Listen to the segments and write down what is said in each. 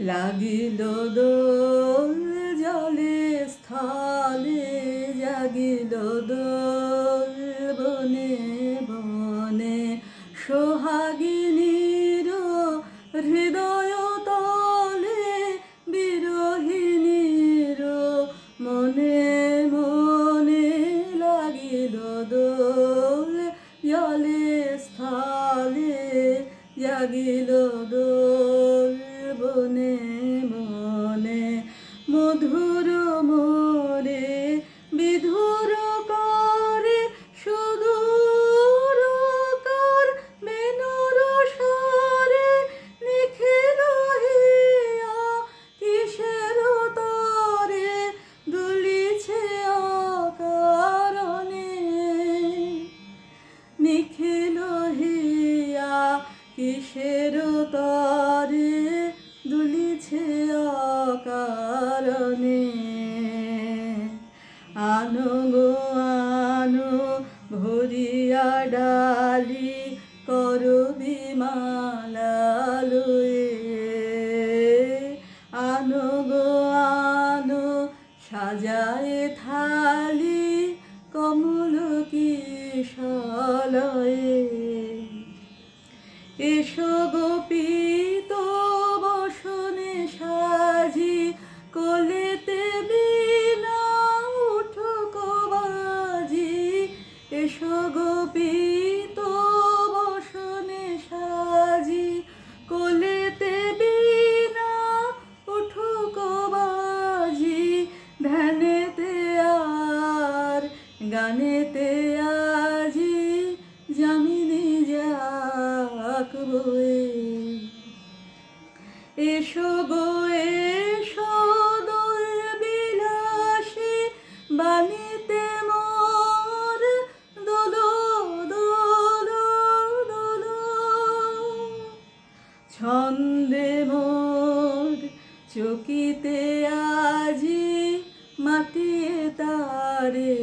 লাগিল দোল জলে স্থলে জাগিল দোল। দোল বনে মনে মধুর আনো গো আনো ভরিয়া ডালি করবি মালালয়ে গানেতে আজি জামিনে যাক বয়ে এসো গো, এসো দোল বিলাসী, বাণীতে মোর দোলো দোলো দোলো। ছন্দে মোর চকিতে আজি মাটিয়ে তারে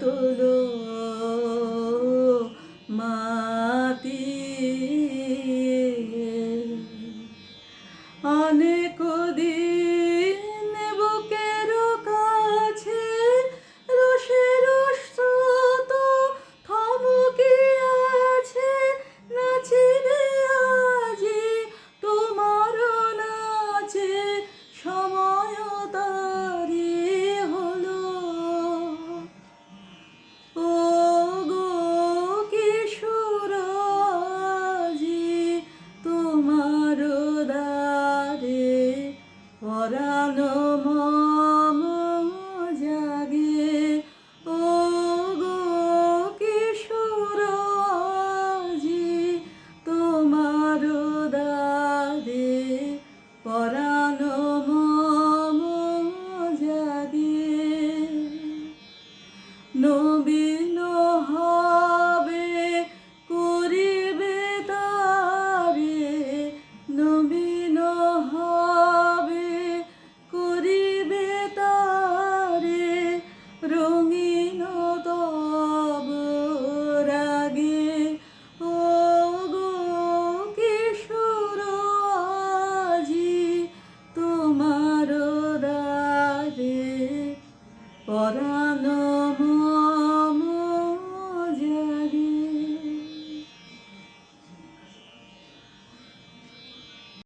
তোলো মাটি। অনেক